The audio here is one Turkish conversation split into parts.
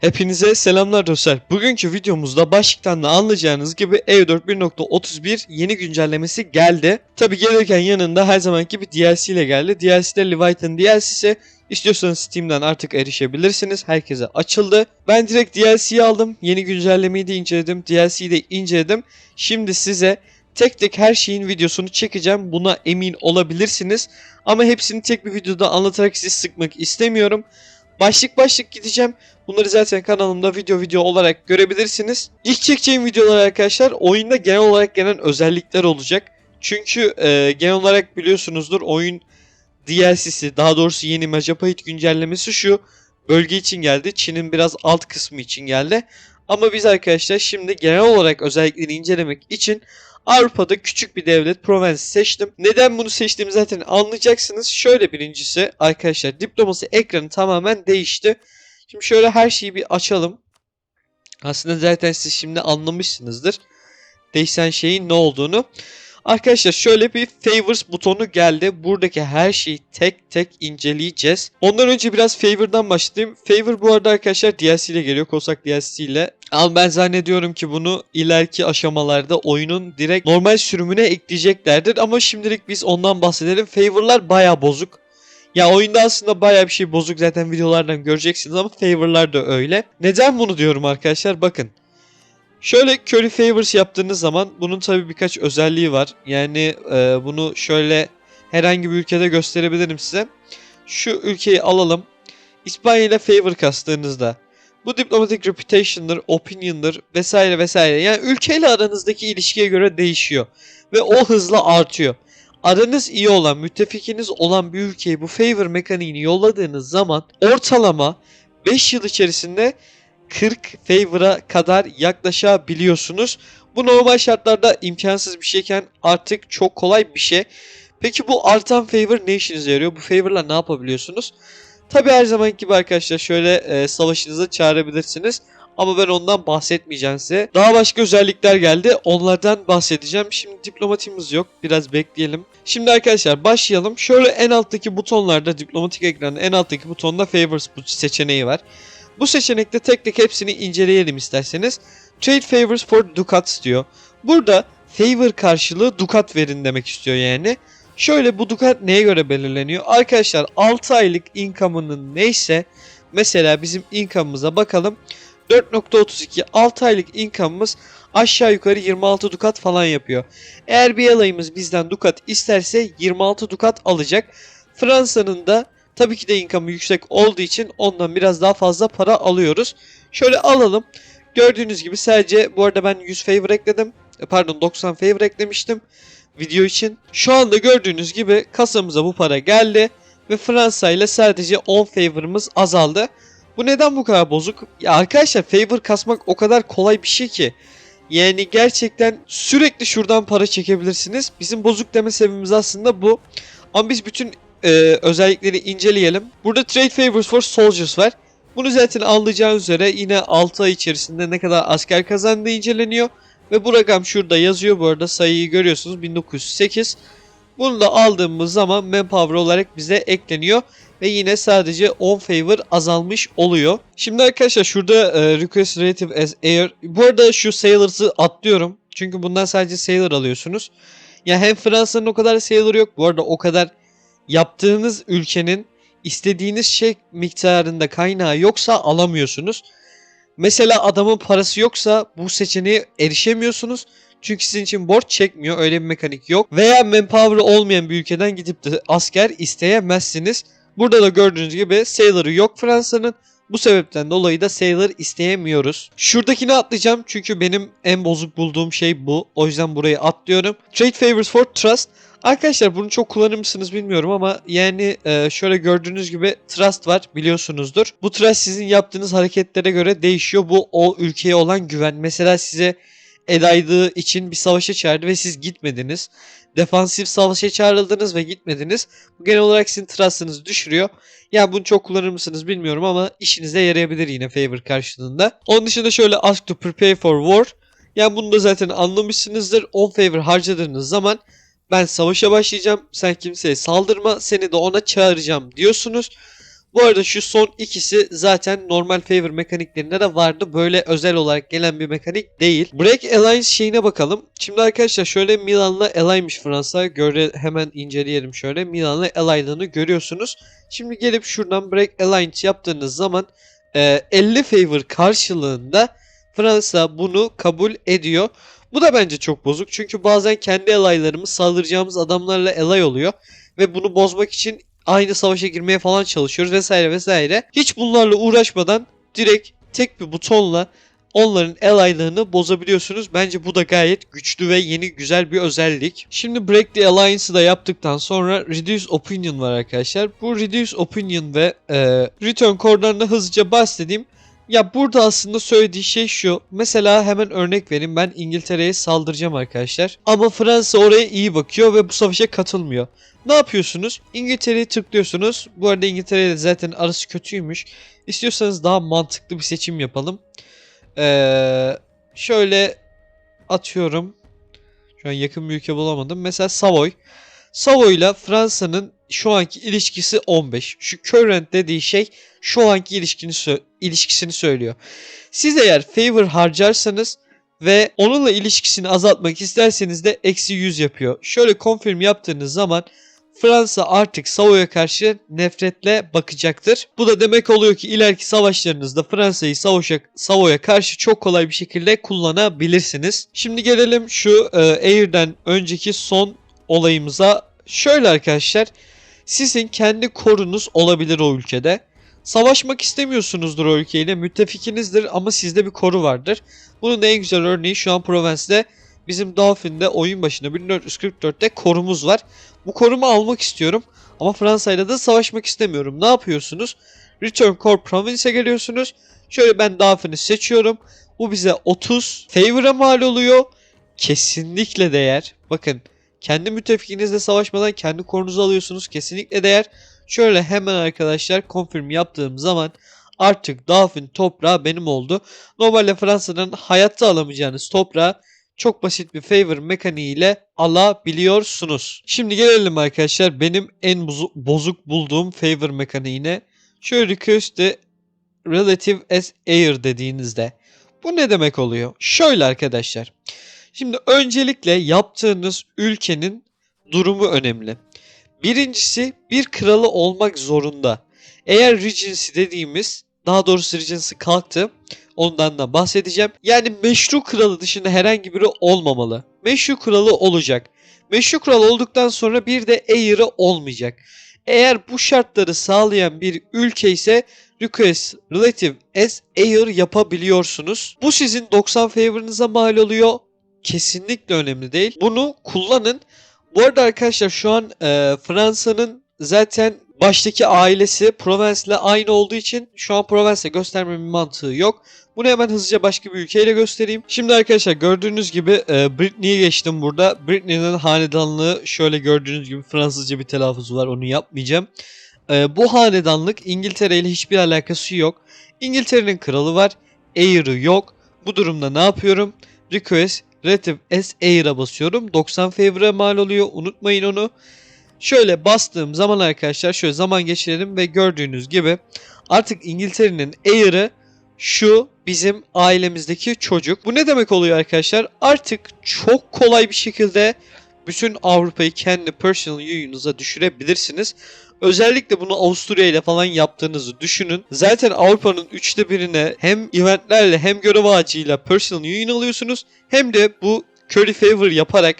Hepinize selamlar dostlar. Bugünkü videomuzda başlıktan da anlayacağınız gibi E4 1.31 yeni güncellemesi geldi. Tabi gelirken yanında her zamanki gibi DLC ile geldi. DLC'de Leviathan DLC'si. İstiyorsanız Steam'den artık erişebilirsiniz. Herkese açıldı. Ben direkt DLC'yi aldım. Yeni güncellemeyi de inceledim. DLC'yi de inceledim. Şimdi size tek tek her şeyin videosunu çekeceğim. Buna emin olabilirsiniz. Ama hepsini tek bir videoda anlatarak sizi sıkmak istemiyorum. Başlık başlık gideceğim. Bunları zaten kanalımda video video olarak görebilirsiniz. İlk çekeceğim videolar arkadaşlar oyunda genel olarak gelen özellikler olacak. Çünkü e, genel olarak biliyorsunuzdur oyun DLC'si daha doğrusu yeni Majapahit güncellemesi şu. Bölge için geldi. Çin'in biraz alt kısmı için geldi. Ama biz arkadaşlar şimdi genel olarak özellikleri incelemek için Avrupa'da küçük bir devlet Provence seçtim. Neden bunu seçtiğimi zaten anlayacaksınız. Şöyle birincisi arkadaşlar diplomasi ekranı tamamen değişti. Şimdi şöyle her şeyi bir açalım. Aslında zaten siz şimdi anlamışsınızdır. Değişen şeyin ne olduğunu. Arkadaşlar şöyle bir favors butonu geldi. Buradaki her şeyi tek tek inceleyeceğiz. Ondan önce biraz favor'dan başlayayım. Favor bu arada arkadaşlar DLC ile geliyor. Kosak DLC ile. Ama ben zannediyorum ki bunu ileriki aşamalarda oyunun direkt normal sürümüne ekleyeceklerdir. Ama şimdilik biz ondan bahsedelim. Favor'lar baya bozuk. Ya oyunda aslında baya bir şey bozuk zaten videolardan göreceksiniz ama favor'lar da öyle. Neden bunu diyorum arkadaşlar? Bakın. Şöyle curry favors yaptığınız zaman bunun tabi birkaç özelliği var. Yani e, bunu şöyle herhangi bir ülkede gösterebilirim size. Şu ülkeyi alalım. İspanya ile favor kastığınızda bu diplomatic reputation'dır, opinion'dır vesaire vesaire. Yani ülkeyle aranızdaki ilişkiye göre değişiyor. Ve o hızla artıyor. Aranız iyi olan, müttefikiniz olan bir ülkeye bu favor mekaniğini yolladığınız zaman ortalama 5 yıl içerisinde 40 favor'a kadar yaklaşabiliyorsunuz. Bu normal şartlarda imkansız bir şeyken artık çok kolay bir şey. Peki bu artan favor ne işinize yarıyor? Bu favor'la ne yapabiliyorsunuz? Tabi her zaman gibi arkadaşlar şöyle e, savaşınıza çağırabilirsiniz. Ama ben ondan bahsetmeyeceğim size. Daha başka özellikler geldi. Onlardan bahsedeceğim. Şimdi diplomatimiz yok. Biraz bekleyelim. Şimdi arkadaşlar başlayalım. Şöyle en alttaki butonlarda diplomatik ekranın en alttaki butonda favors seçeneği var. Bu seçenekte tek tek hepsini inceleyelim isterseniz. Trade favors for ducats diyor. Burada favor karşılığı dukat verin demek istiyor yani. Şöyle bu dukat neye göre belirleniyor? Arkadaşlar 6 aylık income'ının neyse mesela bizim income'ımıza bakalım. 4.32 6 aylık income'ımız aşağı yukarı 26 dukat falan yapıyor. Eğer bir alayımız bizden dukat isterse 26 dukat alacak. Fransa'nın da tabii ki de income'ı yüksek olduğu için ondan biraz daha fazla para alıyoruz. Şöyle alalım. Gördüğünüz gibi sadece bu arada ben 100 favor ekledim. E, Pardon 90 favor eklemiştim video için. Şu anda gördüğünüz gibi kasamıza bu para geldi ve Fransa ile sadece 10 favor'ımız azaldı. Bu neden bu kadar bozuk? Ya arkadaşlar favor kasmak o kadar kolay bir şey ki. Yani gerçekten sürekli şuradan para çekebilirsiniz. Bizim bozuk deme sebebimiz aslında bu. Ama biz bütün e, özellikleri inceleyelim. Burada trade favors for soldiers var. Bunu zaten anlayacağınız üzere yine 6 ay içerisinde ne kadar asker kazandığı inceleniyor. Ve bu rakam şurada yazıyor bu arada sayıyı görüyorsunuz 1908. Bunu da aldığımız zaman manpower olarak bize ekleniyor. Ve yine sadece 10 favor azalmış oluyor. Şimdi arkadaşlar şurada e, request relative as air. Bu arada şu sailors'ı atlıyorum. Çünkü bundan sadece sailor alıyorsunuz. Ya hem Fransa'nın o kadar sailor yok. Bu arada o kadar yaptığınız ülkenin istediğiniz şey miktarında kaynağı yoksa alamıyorsunuz. Mesela adamın parası yoksa bu seçeneğe erişemiyorsunuz. Çünkü sizin için borç çekmiyor. Öyle bir mekanik yok. Veya manpower olmayan bir ülkeden gidip de asker isteyemezsiniz. Burada da gördüğünüz gibi Sailor'ı yok Fransa'nın. Bu sebepten dolayı da Sailor isteyemiyoruz. Şuradakini atlayacağım çünkü benim en bozuk bulduğum şey bu. O yüzden burayı atlıyorum. Trade favors for trust. Arkadaşlar bunu çok kullanır mısınız bilmiyorum ama yani e, şöyle gördüğünüz gibi trust var biliyorsunuzdur. Bu trust sizin yaptığınız hareketlere göre değişiyor. Bu o ülkeye olan güven. Mesela size edaydığı için bir savaşa çağırdı ve siz gitmediniz. Defansif savaşa çağrıldınız ve gitmediniz. Bu genel olarak sizin trust'ınızı düşürüyor. Yani bunu çok kullanır mısınız bilmiyorum ama işinize yarayabilir yine favor karşılığında. Onun dışında şöyle ask to prepare for war. Yani bunu da zaten anlamışsınızdır. 10 favor harcadığınız zaman ben savaşa başlayacağım. Sen kimseye saldırma. Seni de ona çağıracağım diyorsunuz. Bu arada şu son ikisi zaten normal favor mekaniklerinde de vardı. Böyle özel olarak gelen bir mekanik değil. Break Alliance şeyine bakalım. Şimdi arkadaşlar şöyle Milan'la ally'miş Fransa. Göre hemen inceleyelim şöyle. Milan'la ally'lığını görüyorsunuz. Şimdi gelip şuradan Break Alliance yaptığınız zaman e, 50 favor karşılığında Fransa bunu kabul ediyor. Bu da bence çok bozuk. Çünkü bazen kendi ally'larımız saldıracağımız adamlarla ally oluyor. Ve bunu bozmak için aynı savaşa girmeye falan çalışıyoruz vesaire vesaire. Hiç bunlarla uğraşmadan direkt tek bir butonla onların ally'lığını bozabiliyorsunuz. Bence bu da gayet güçlü ve yeni güzel bir özellik. Şimdi Break the Alliance'ı da yaptıktan sonra Reduce Opinion var arkadaşlar. Bu Reduce Opinion ve e, Return Core'dan da hızlıca bahsedeyim. Ya burada aslında söylediği şey şu. Mesela hemen örnek vereyim. Ben İngiltere'ye saldıracağım arkadaşlar. Ama Fransa oraya iyi bakıyor ve bu savaşa katılmıyor. Ne yapıyorsunuz? İngiltere'yi tıklıyorsunuz. Bu arada İngiltere'yle zaten arası kötüymüş. İstiyorsanız daha mantıklı bir seçim yapalım. Ee, şöyle atıyorum. Şu an yakın bir ülke bulamadım. Mesela Savoy. Savoy ile Fransa'nın şu anki ilişkisi 15. Şu current dediği şey şu anki ilişkini sö- ilişkisini söylüyor. Siz eğer favor harcarsanız ve onunla ilişkisini azaltmak isterseniz de eksi 100 yapıyor. Şöyle confirm yaptığınız zaman Fransa artık Savoy'a karşı nefretle bakacaktır. Bu da demek oluyor ki ileriki savaşlarınızda Fransa'yı Savoy'a karşı çok kolay bir şekilde kullanabilirsiniz. Şimdi gelelim şu e, Air'den önceki son olayımıza. Şöyle arkadaşlar sizin kendi korunuz olabilir o ülkede. Savaşmak istemiyorsunuzdur o ülkeyle müttefikinizdir ama sizde bir koru vardır. Bunun en güzel örneği şu an Provence'de bizim Dauphin'de oyun başında 1444'te korumuz var. Bu korumu almak istiyorum ama Fransa'yla da savaşmak istemiyorum. Ne yapıyorsunuz? Return Core Province'e geliyorsunuz. Şöyle ben Dauphin'i seçiyorum. Bu bize 30 favor'a mal oluyor. Kesinlikle değer. Bakın kendi müttefikinizle savaşmadan kendi korunuzu alıyorsunuz. Kesinlikle değer. Şöyle hemen arkadaşlar confirm yaptığım zaman artık Dauphin toprağı benim oldu. Normalde Fransa'nın hayatta alamayacağınız toprağı çok basit bir favor mekaniğiyle alabiliyorsunuz. Şimdi gelelim arkadaşlar benim en bozu- bozuk bulduğum favor mekaniğine. Şöyle request the relative as air dediğinizde bu ne demek oluyor? Şöyle arkadaşlar. Şimdi öncelikle yaptığınız ülkenin durumu önemli. Birincisi bir kralı olmak zorunda. Eğer Regency dediğimiz daha doğrusu Regency kalktı. Ondan da bahsedeceğim. Yani meşru kralı dışında herhangi biri olmamalı. Meşru kralı olacak. Meşru kral olduktan sonra bir de heir'ı olmayacak. Eğer bu şartları sağlayan bir ülke ise request relative as heir yapabiliyorsunuz. Bu sizin 90 favor'ınıza mal oluyor. Kesinlikle önemli değil. Bunu kullanın. Bu arada arkadaşlar şu an e, Fransa'nın zaten baştaki ailesi Provence'le aynı olduğu için şu an Provence'e göstermemin mantığı yok. Bunu hemen hızlıca başka bir ülkeyle göstereyim. Şimdi arkadaşlar gördüğünüz gibi e, Britney'i geçtim burada. Britney'nin hanedanlığı şöyle gördüğünüz gibi Fransızca bir telaffuzu var onu yapmayacağım. E, bu hanedanlık İngiltere ile hiçbir alakası yok. İngiltere'nin kralı var. Heir'ı yok. Bu durumda ne yapıyorum? Request Relative as Heir'a basıyorum. 90 favor'a mal oluyor. Unutmayın onu. Şöyle bastığım zaman arkadaşlar şöyle zaman geçirelim ve gördüğünüz gibi artık İngiltere'nin heir'ı şu bizim ailemizdeki çocuk. Bu ne demek oluyor arkadaşlar? Artık çok kolay bir şekilde bütün Avrupa'yı kendi personal union'unuza düşürebilirsiniz. Özellikle bunu Avusturya ile falan yaptığınızı düşünün. Zaten Avrupa'nın üçte birine hem eventlerle hem görev ağacıyla personal union alıyorsunuz. Hem de bu curry favor yaparak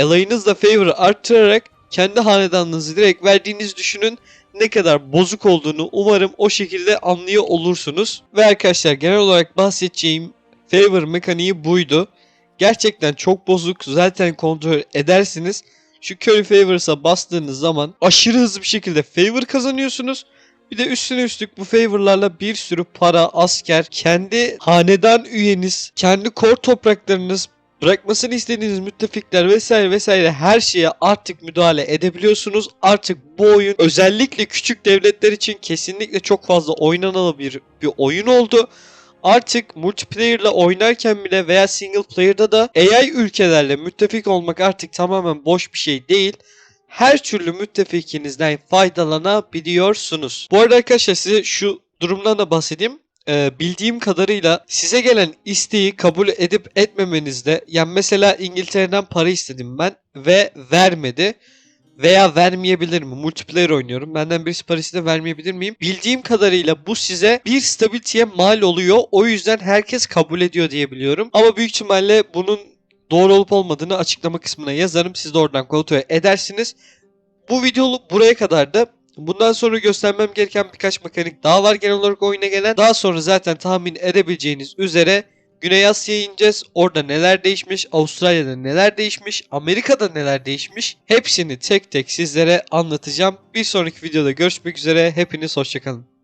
alayınızla favor'ı arttırarak kendi hanedanlığınızı direkt verdiğinizi düşünün. Ne kadar bozuk olduğunu umarım o şekilde anlıyor olursunuz. Ve arkadaşlar genel olarak bahsedeceğim favor mekaniği buydu. Gerçekten çok bozuk. Zaten kontrol edersiniz. Şu Curry Favors'a bastığınız zaman aşırı hızlı bir şekilde favor kazanıyorsunuz. Bir de üstüne üstlük bu favorlarla bir sürü para, asker, kendi hanedan üyeniz, kendi kor topraklarınız, bırakmasını istediğiniz müttefikler vesaire vesaire her şeye artık müdahale edebiliyorsunuz. Artık bu oyun özellikle küçük devletler için kesinlikle çok fazla oynanalı bir, bir oyun oldu. Artık multiplayer ile oynarken bile veya single player'da da AI ülkelerle müttefik olmak artık tamamen boş bir şey değil. her türlü müttefikinizden faydalanabiliyorsunuz. Bu arada arkadaşlar size şu durumdan da bahsedeyim. Ee, bildiğim kadarıyla size gelen isteği kabul edip etmemenizde yani mesela İngiltere'den para istedim ben ve vermedi veya vermeyebilir mi? Multiplayer oynuyorum. Benden birisi para istedi vermeyebilir miyim? Bildiğim kadarıyla bu size bir stability'ye mal oluyor. O yüzden herkes kabul ediyor diye biliyorum. Ama büyük ihtimalle bunun doğru olup olmadığını açıklama kısmına yazarım. Siz de oradan kontrol edersiniz. Bu video buraya kadardı. Bundan sonra göstermem gereken birkaç mekanik daha var genel olarak oyuna gelen. Daha sonra zaten tahmin edebileceğiniz üzere Güney Asya'ya ineceğiz. Orada neler değişmiş, Avustralya'da neler değişmiş, Amerika'da neler değişmiş. Hepsini tek tek sizlere anlatacağım. Bir sonraki videoda görüşmek üzere. Hepiniz hoşçakalın.